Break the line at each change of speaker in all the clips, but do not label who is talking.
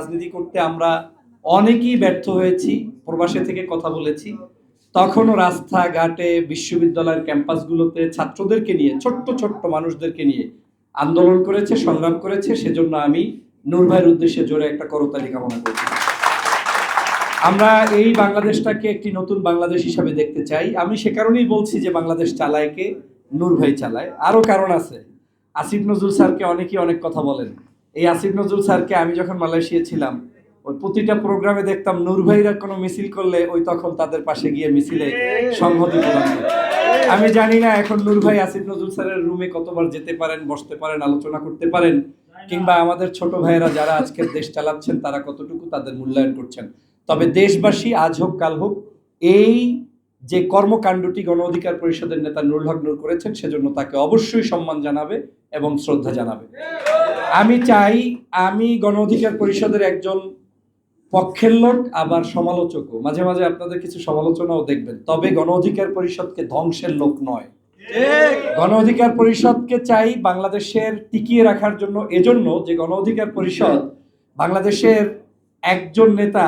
রাজনীতি করতে আমরা অনেকেই ব্যর্থ হয়েছি, প্রবাসে থেকে কথা বলেছি। তখনও রাস্তাঘাটে বিশ্ববিদ্যালয়ের ক্যাম্পাসগুলোতে ছাত্রদেরকে নিয়ে, ছোট্ট ছোট্ট মানুষদেরকে নিয়ে আন্দোলন করেছে, সংগ্রাম করেছে। সেজন্য আমি নূর ভাইয়ের উদ্দেশ্যে জোরে একটা করতালি কামনা করছি। আমরা এই বাংলাদেশটাকে একটি নতুন বাংলাদেশ হিসাবে দেখতে চাই। আমি সে কারণেই বলছি যে বাংলাদেশ চালায় কে? নূর ভাই চালায়। আরও কারণ আছে। আসিফ নজরুল স্যারকে অনেকেই অনেক কথা বলেন। এই আসিফ নজরুল স্যারকে আমি যখন মালয়েশিয়া ছিলাম ওই প্রতিটা প্রোগ্রামে দেখতাম নূর ভাইরা কোনো মিছিল করলে ওই তখন তাদের পাশে গিয়ে মিছিলে সংহতি প্রদান আমি জানি না এখন নূর ভাই, আসিফ নজরুল স্যারের রুমে কতবার যেতে পারেন, বসতে পারেন, আলোচনা করতে পারেন, কিংবা আমাদের ছোট ভাইয়েরা যারা আজকের দেশ চালাচ্ছেন, তারা কতটুকু তাদের মূল্যায়ন করছেন। তবে দেশবাসী আজ হোক, কাল হোক, এই যে কর্মকাণ্ডটি গণ অধিকার পরিষদের নেতা নুরুল হক নূর করেছেন সেজন্য তাকে অবশ্যই সম্মান জানাবে এবং শ্রদ্ধা জানাবে। আমি চাই আমি গণ অধিকার পরিষদের একজন পক্ষের লোক আবার সমালোচকও। মাঝে মাঝে আপনাদের কিছু সমালোচনাও দেখবেন। তবে গণ অধিকার পরিষদকে ধ্বংসের লোক নয়। গণ অধিকার পরিষদকে চাই বাংলাদেশের টিকিয়ে রাখার জন্য। এজন্য যে গণ অধিকার পরিষদ বাংলাদেশের একজন নেতা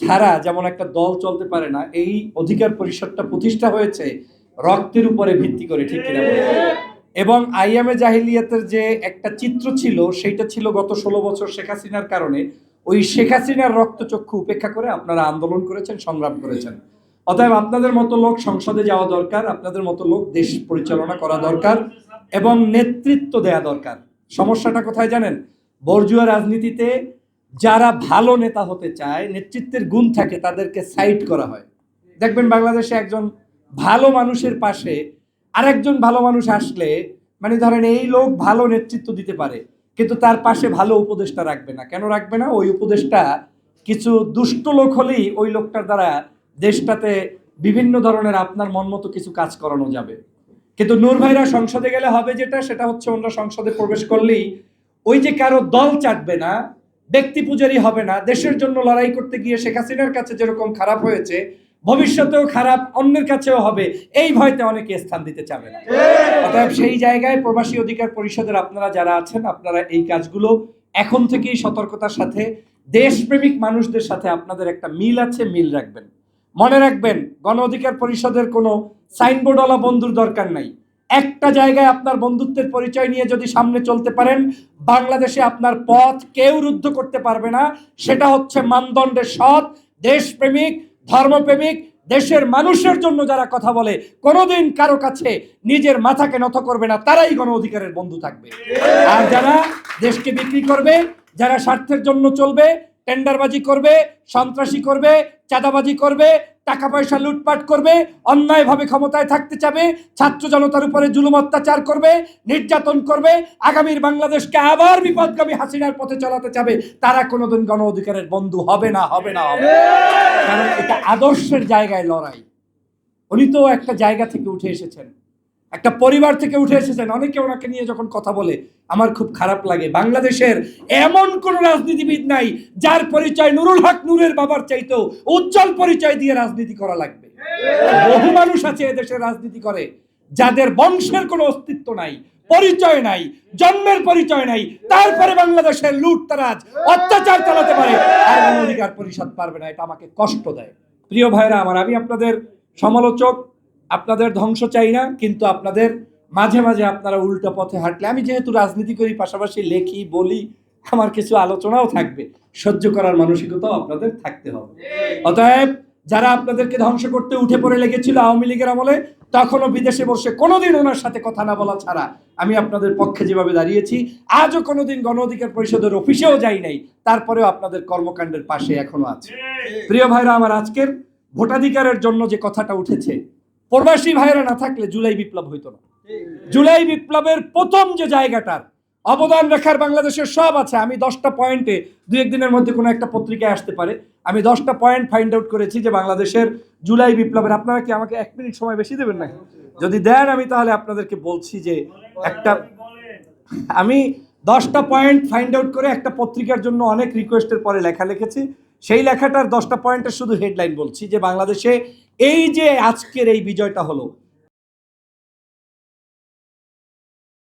ছাড়া যেমন একটা দল চলতে পারে না, এই অধিকার পরিষদটা প্রতিষ্ঠা হয়েছে রক্তের উপরে ভিত্তি করে, ঠিক কিনা এবং আইএমএ জাহিলিয়াতের যে একটা চিত্র ছিল, সেইটা ছিল গত ষোলো বছর শেখ হাসিনার কারণে। ওই শেখ হাসিনার রক্তচক্ষু উপেক্ষা করে আপনারা আন্দোলন করেছেন, সংগ্রাম করেছেন। অতএব আপনাদের মতো লোক সংসদে যাওয়া দরকার, আপনাদের মতো লোক দেশ পরিচালনা করা দরকার এবং নেতৃত্ব দেয়া দরকার। সমস্যাটা কোথায় জানেন? বর্জুয়া রাজনীতিতে যারা ভালো নেতা হতে চায়, নেতৃত্বের গুণ থাকে, তাদেরকে সাইড করা হয়। দেখবেন বাংলাদেশে একজন ভালো মানুষের পাশে আরেকজন ভালো মানুষ আসলে মানে ধরেন এই লোক ভালো নেতৃত্ব দিতে পারে, কিন্তু তার পাশে ভালো উপদেষ্টা রাখবে না। কেন রাখবে না? ওই উপদেষ্টা কিছু দুষ্ট লোক হলেই ওই লোকটার দ্বারা দেশটাতে বিভিন্ন ধরনের আপনার মন মতো কিছু কাজ করানো যাবে। কিন্তু নূর ভাইরা সংসদে গেলে হবে যেটা, সেটা হচ্ছে ওনারা সংসদে প্রবেশ করলেই ওই যে কারও দল চাটবে না ব্যক্তি পূজারি হবে না। দেশের জন্য লড়াই করতে গিয়ে শেখ হাসিনার কাছে যেরকম খারাপ হয়েছে, ভবিষ্যতেও খারাপ অন্যের কাছেও হবে। এই ভয়তে অনেকে স্থান দিতে চাবে না। অতএব সেই জায়গায় প্রবাসী অধিকার পরিষদের আপনারা যারা আছেন, আপনারা এই কাজগুলো এখন থেকেই সতর্কতার সাথে, দেশপ্রেমিক মানুষদের সাথে আপনাদের একটা মিল আছে, মিল রাখবেন। মনে রাখবেন, গণ অধিকার পরিষদের কোনো সাইনবোর্ডওয়ালা বন্ধুর দরকার নাই। একটা জায়গায় আপনার বন্ধুত্বের পরিচয় নিয়ে যদি সামনে চলতে পারেন, বাংলাদেশে আপনার পথ কেউ রুদ্ধ করতে পারবে না। সেটা হচ্ছে মানদণ্ডে সৎ, দেশপ্রেমিক, ধর্মপ্রেমিক, দেশের মানুষের জন্য যারা কথা বলে, কোনোদিন কারও কাছে নিজের মাথাকে নত করবে না, তারাই গণ অধিকারের বন্ধু থাকবে। আর যারা দেশকে বিক্রি করবে, যারা স্বার্থের জন্য চলবে টেন্ডারবাজি করবে, সন্ত্রাসী করবে, চাঁদাবাজি করবে টাকা পয়সা লুটপাট করবে, অন্যায়ভাবে ক্ষমতায় থাকতে চাবে, ছাত্র জনতার উপরে জুলুম অত্যাচার করবে, নির্যাতন করবে, আগামীর বাংলাদেশকে আবার বিপদগামী হাসিনার পথে চালাতে চাবে, তারা কোনোদিন গণ অধিকারের বন্ধু হবে না হবে না, হবে। কারণ এটা আদর্শের জায়গায় লড়াই উনি তো একটা জায়গা থেকে উঠে এসেছেন একটা পরিবার থেকে উঠে এসেছেন, অনেকে ওনাকে নিয়ে যখন কথা বলে, আমার খুব খারাপ লাগে। বাংলাদেশের এমন কোন রাজনীতিবিদ নাই যার পরিচয় নুরুল হক নূরের বাবার চাইতেও উজ্জ্বল পরিচয় দিয়ে রাজনীতি করা লাগবে। বহু মানুষ আছে এদেশের রাজনীতি করে, যাদের বংশের কোনো অস্তিত্ব নাই, পরিচয় নাই, জন্মের পরিচয় নাই, তারপরে বাংলাদেশের লুট লুটতারাজ, অত্যাচার চালাতে পারে, আর অধিকার পরিষদ পারবে না, এটা আমাকে কষ্ট দেয়। প্রিয় ভাইরা, আমার আমি আপনাদের সমালোচক আপনাদের ধ্বংস চাই না কিন্তু আপনাদের মাঝে মাঝে আপনারা উল্টো পথে হাঁটলে আমি যেহেতু রাজনীতি করি পাশাপাশি লেখি বলি আমার কিছু আলোচনাও থাকবে। সহ্য করার মানসিকতাও আপনাদের থাকতে হবে। অতএব যারা আপনাদেরকে ধ্বংস করতে উঠে পড়ে লেগেছিল আওয়ামী লীগের আমলে তখনও বিদেশে বসে কোনোদিন ওনার সাথে কথা না বলা ছাড়া আমি আপনাদের পক্ষে যেভাবে দাঁড়িয়েছি আজও কোনোদিন গণ অধিকার পরিষদের অফিসেও যাই নাই তারপরেও আপনাদের কর্মকাণ্ডের পাশে এখনও আছে। প্রিয় ভাইরা আমার আজকের ভোটাধিকারের জন্য যে কথাটা উঠেছে প্রবাসী ভাইরা না থাকলে জুলাই বিপ্লব হইতো না। জুলাই বিপ্লবের প্রথম যে জায়গাটার অবদান রাখার বাংলাদেশের সব আছে। আমি দশটা পয়েন্টে দু একদিনের মধ্যে কোনো একটা পত্রিকায় আসতে পারে। আমি দশটা পয়েন্ট ফাইন্ড আউট করেছি যে বাংলাদেশের জুলাই বিপ্লবের। আপনারা কি আমাকে এক মিনিট সময় বেশি দেবেন না যদি দেন আমি তাহলে আপনাদেরকে বলছি যে একটা আমি দশটা পয়েন্ট ফাইন্ড আউট করে একটা পত্রিকার জন্য অনেক রিকোয়েস্টের পরে লেখা লিখেছি। সেই লেখাটার দশটা পয়েন্টের শুধু হেডলাইন বলছি যে বাংলাদেশে এই যে আজকের এই বিজয়টা হলো